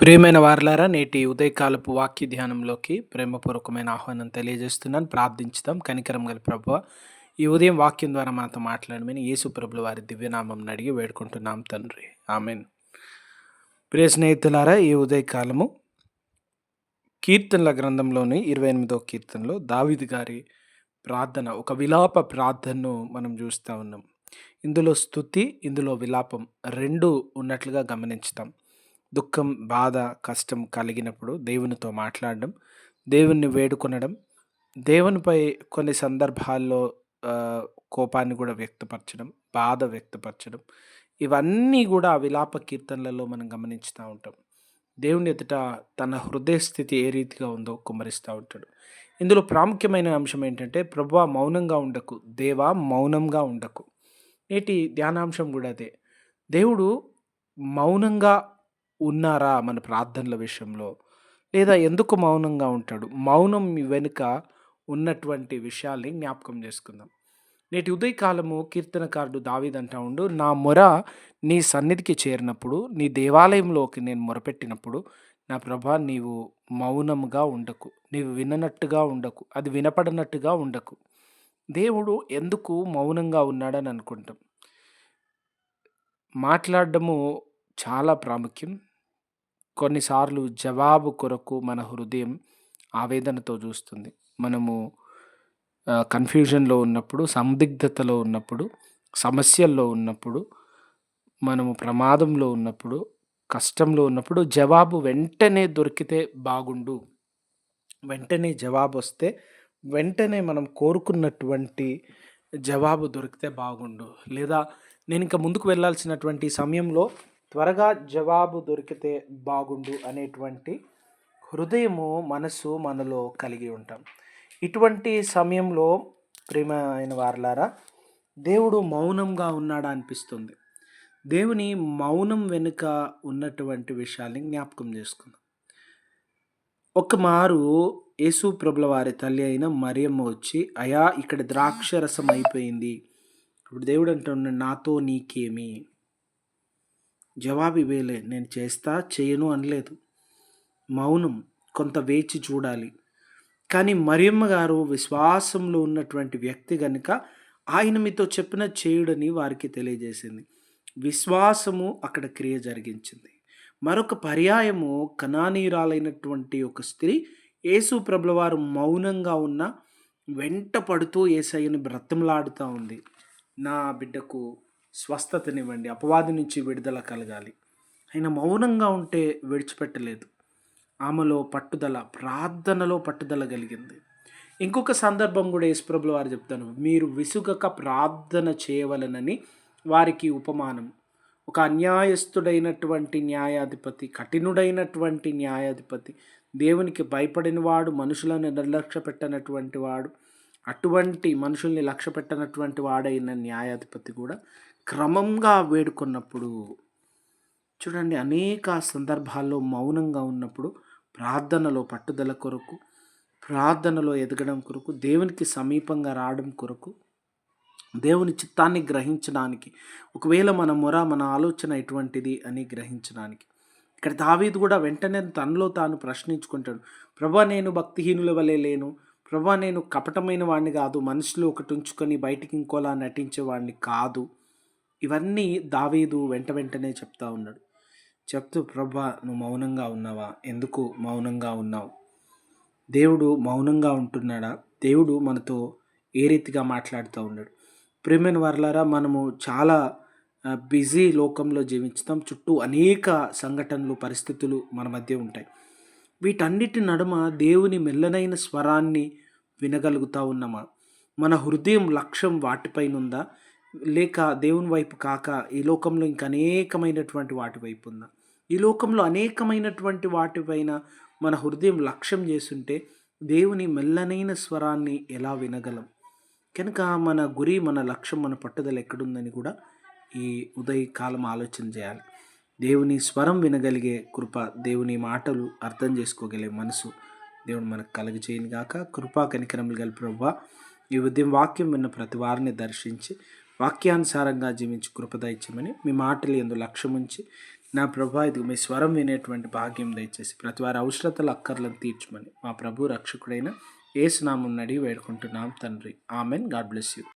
ప్రియమైన వారలారా నేటి ఉదయకాలపు వాక్య ధ్యానంలోకి ప్రేమపూర్వకమైన ఆహ్వానం తెలియజేస్తున్నాను. ప్రార్థించుదాం. కనికరం గల ప్రభు ఈ ఉదయం వాక్యం ద్వారా మనతో మాట్లాడమని యేసు ప్రభుల వారి దివ్యనామం అడిగి వేడుకుంటున్నాం తండ్రి. ఆమెన్. ప్రియ స్నేహితులారా ఈ ఉదయకాలము కీర్తనల గ్రంథంలోని ఇరవై ఎనిమిదో కీర్తనలో దావిది గారి ప్రార్థన ఒక విలాప ప్రార్థనను మనం చూస్తూ ఉన్నాం. ఇందులో స్థుతి ఇందులో విలాపం రెండు ఉన్నట్లుగా గమనించుతాం. దుఃఖం బాధ కష్టం కలిగినప్పుడు దేవునితో మాట్లాడడం దేవుణ్ణి వేడుకొనడం దేవునిపై కొన్ని సందర్భాల్లో కోపాన్ని కూడా వ్యక్తపరచడం బాధ వ్యక్తపరచడం ఇవన్నీ కూడా విలాప కీర్తనలలో మనం గమనిస్తూ ఉంటాం. దేవుని ఎదుట తన హృదయ స్థితి ఏ రీతిగా ఉందో కుమ్మరిస్తూ ఉంటాడు. ఇందులో ప్రాముఖ్యమైన అంశం ఏంటంటే ప్రభువ మౌనంగా ఉండకు దేవా మౌనంగా ఉండకు. నేటి ధ్యానాంశం కూడా అదే. దేవుడు మౌనంగా ఉన్నారా మన ప్రార్థనల విషయంలో? లేదా ఎందుకు మౌనంగా ఉంటాడు? మౌనం వెనుక ఉన్నటువంటి విషయాల్ని జ్ఞాపకం చేసుకుందాం. నేటి ఉదయకాలము కీర్తనకారుడు దావీద్ అంటా ఉండు నా మొర నీ సన్నిధికి చేరినప్పుడు నీ దేవాలయంలోకి నేను మొరపెట్టినప్పుడు నా ప్రభా నీవు మౌనంగా ఉండకు. నీవు విననట్టుగా ఉండకు. అది వినపడనట్టుగా ఉండకు. దేవుడు ఎందుకు మౌనంగా ఉన్నాడని అనుకుంటాం? మాట్లాడడము చాలా ప్రాముఖ్యం. కొన్నిసార్లు జవాబు కొరకు మన హృదయం ఆవేదనతో చూస్తుంది. మనము కన్ఫ్యూజన్లో ఉన్నప్పుడు సందిగ్ధతలో ఉన్నప్పుడు సమస్యల్లో ఉన్నప్పుడు మనము ప్రమాదంలో ఉన్నప్పుడు కష్టంలో ఉన్నప్పుడు జవాబు వెంటనే దొరికితే బాగుండు. వెంటనే జవాబు వస్తే వెంటనే మనం కోరుకున్నటువంటి జవాబు దొరికితే బాగుండు. లేదా నేను ఇంకా ముందుకు వెళ్ళాల్సినటువంటి సమయంలో త్వరగా జవాబు దొరికితే బాగుండు అనేటువంటి హృదయము మనసు మనలో కలిగి ఉంటాం. ఇటువంటి సమయంలో ప్రేమ అయిన వారలారా దేవుడు మౌనంగా ఉన్నాడా అనిపిస్తుంది. దేవుని మౌనం వెనుక ఉన్నటువంటి విషయాల్ని జ్ఞాపకం చేసుకుందాం. ఒక మారు యేసు ప్రభుల వారి తల్లి అయిన మరియమ్మ వచ్చి అయా ఇక్కడ ద్రాక్షరసం అయిపోయింది. ఇప్పుడు దేవుడు అంటున్నాడు నాతో నీకేమి? జవాబు ఇవ్వలే. నేను చేస్తా చేయను అనలేదు. మౌనం కొంత వేచి చూడాలి. కానీ మరియమ్మ గారు విశ్వాసంలో ఉన్నటువంటి వ్యక్తి కనుక ఆయన మీతో చెప్పిన చేయుడని వారికి తెలియజేసింది. విశ్వాసము అక్కడ క్రియ జరిగించింది. మరొక పర్యాయము కణానీయురాలైనటువంటి ఒక స్త్రీ యేసు ప్రభుల వారు మౌనంగా ఉన్న వెంట పడుతూ ఏసయ్యని బ్రతంలాడుతూ ఉంది. నా బిడ్డకు స్వస్థతనివ్వండి అపవాది నుంచి విడుదల కలగాలి. ఆయన మౌనంగా ఉంటే విడిచిపెట్టలేదు. ఆమెలో పట్టుదల ప్రార్థనలో పట్టుదల కలిగింది. ఇంకొక సందర్భం కూడా యేసుప్రభుల వారు చెప్తాను. మీరు విసుగక ప్రార్థన చేయవలనని వారికి ఉపమానం. ఒక అన్యాయస్తుడైనటువంటి న్యాయాధిపతి కఠినుడైనటువంటి న్యాయాధిపతి దేవునికి భయపడిన వాడు మనుషులను నిర్లక్ష్య పెట్టనటువంటి వాడు అటువంటి మనుషుల్ని లక్ష్య పెట్టనటువంటి వాడైన న్యాయాధిపతి కూడా క్రమంగా వేడుకున్నప్పుడు చూడండి అనేక సందర్భాల్లో మౌనంగా ఉన్నప్పుడు ప్రార్థనలో పట్టుదల కొరకు ప్రార్థనలో ఎదగడం కొరకు దేవునికి సమీపంగా రావడం కొరకు దేవుని చిత్తాన్ని గ్రహించడానికి ఒకవేళ మన మొర మన ఆలోచన ఎటువంటిది అని గ్రహించడానికి. ఇక్కడ దావీదు కూడా వెంటనే తనలో తాను ప్రశ్నించుకుంటాడు ప్రభా నేను భక్తిహీనుల వలె లేను ప్రభా నేను కపటమైన వాడిని కాదు మనసులో ఒకటి ఉంచుకొని బయటికి ఇంకోలా నటించేవాడిని కాదు. ఇవన్నీ దావీదు వెంట వెంటనే చెప్తా ఉన్నాడు. చెప్తూ ప్రభా నువ్వు మౌనంగా ఉన్నావా? ఎందుకు మౌనంగా ఉన్నావు? దేవుడు మౌనంగా ఉంటున్నాడా? దేవుడు మనతో ఏ రీతిగా మాట్లాడుతూ ఉన్నాడు? ప్రేమైన వర్లారా మనము చాలా బిజీ లోకంలో జీవించుతాం. చుట్టూ అనేక సంఘటనలు పరిస్థితులు మన మధ్య ఉంటాయి. వీటన్నిటి నడుమ దేవుని మెల్లనైన స్వరాన్ని వినగలుగుతా ఉన్నామా? మన హృదయం లక్ష్యం వాటిపైన ఉందా లేక దేవుని వైపు కాక ఈ లోకంలో ఇంకా అనేకమైనటువంటి వాటి వైపు ఉందా ఈ లోకంలో అనేకమైనటువంటి వాటిపైన మన హృదయం లక్ష్యం చేస్తుంటే దేవుని మెల్లనైన స్వరాన్ని ఎలా వినగలం? కనుక మన గురి మన లక్ష్యం మన పట్టుదల ఎక్కడుందని కూడా ఈ ఉదయకాలం ఆలోచన చేయాలి. దేవుని స్వరం వినగలిగే కృప దేవుని మాటలు అర్థం చేసుకోగలిగే మనసు దేవుడు మనకు కలుగజేయను గాక. కృపా కనికరములు గల ప్రభా ఈ ఉదయం వాక్యం విన్న ప్రతి వారిని దర్శించి వాక్యానుసారంగా జీవించి కృపద ఇచ్చమని మీ మాటలు ఎందు లక్ష్యం ఉంచి నా ప్రభా ఇది మీ స్వరం వినేటువంటి భాగ్యం దయచేసి ప్రతి వారి అవసరతలు అక్కర్లను తీర్చమని మా ప్రభు రక్షకుడైన ఏసునామం నడిగి వేడుకుంటున్నాం తండ్రి. ఆమెన్. God bless you.